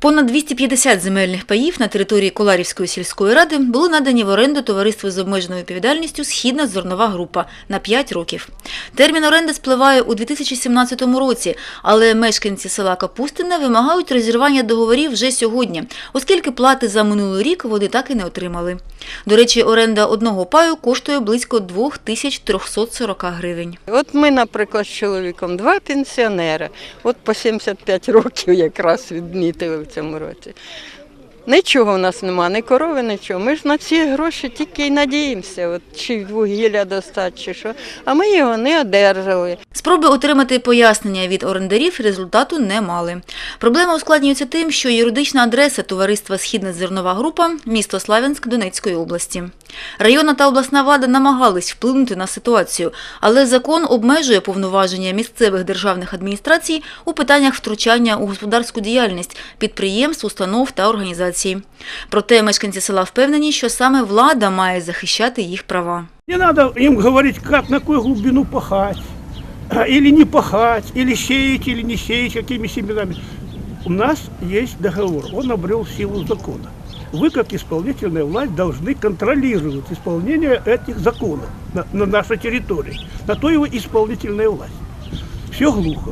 Понад 250 земельних паїв на території Коларівської сільської ради були надані в оренду товариству з обмеженою відповідальністю Східна зернова група на 5 років. Термін оренди спливає у 2017 році, але мешканці села Капустине вимагають розірвання договорів вже сьогодні, оскільки плати за минулий рік вони так і не отримали. До речі, оренда одного паю коштує близько 2340 гривень. От ми, наприклад, з чоловіком два пенсіонери, от по 75 років якраз відмітили цьому році. Нічого в нас нема, ні корови, нічого. Ми ж на ці гроші тільки й надіємося, от, чи вугілля достати, чи що. А ми його не одержали. Спроби отримати пояснення від орендарів результату не мали. Проблема ускладнюється тим, що юридична адреса товариства Східна зернова група місто Славянськ Донецької області. Районна та обласна влада намагались вплинути на ситуацію, але закон обмежує повноваження місцевих державних адміністрацій у питаннях втручання у господарську діяльність підприємств, установ та організацій Проте мешканці села впевнені, що саме влада має захищати їх права. Не надо им говорить, как, на какую глубину пахать, а, или не пахать, или сеять, или не сеять, какими семенами. У нас есть договор, он обрел силу закона. Вы, как исполнительная власть, должны контролировать исполнение этих законов на, на нашей территории. На то его исполнительная власть. Все глухо.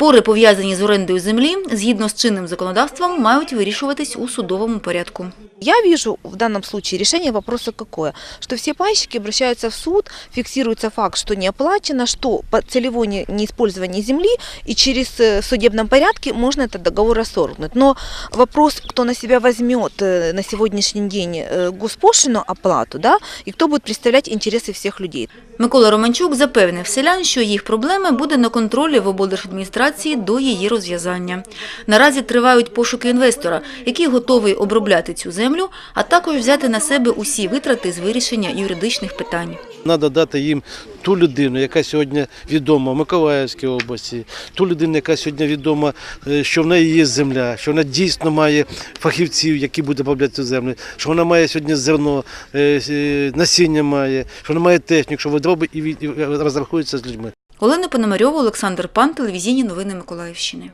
Спори, пов'язані з орендою землі, згідно з чинним законодавством, мають вирішуватись у судовому порядку. Я вижу в данном случае решение вопроса какое? Что все пайщики обращаются в суд, фиксируется факт, что не оплачено, что по целевое не- неиспользование земли, и через э, в судебном порядке можно этот договор расторгнуть. Но вопрос, кто на себя возьмет э, на сегодняшний день э, госпошлину оплату, да, и кто будет представлять интересы всех людей. Микола Романчук запевнив селян, що їх проблеми буде на контролі в облдержадміністрації до її розв'язання. Наразі тривають пошуки інвестора, який готовий обробляти цю землю, а також взяти на себе усі витрати з вирішення юридичних питань. Треба дати їм ту людину, яка сьогодні відома в Миколаївській області, ту людину, яка сьогодні відома, е, що в неї є земля, що вона дійсно має фахівців, які будуть обробляти цю землю, що вона має сьогодні зерно, е, е, насіння має, що вона має техніку, що робить і від- і розрахується з людьми. Олена Пономарьова, Олександр Пан, телевізійні новини Миколаївщини.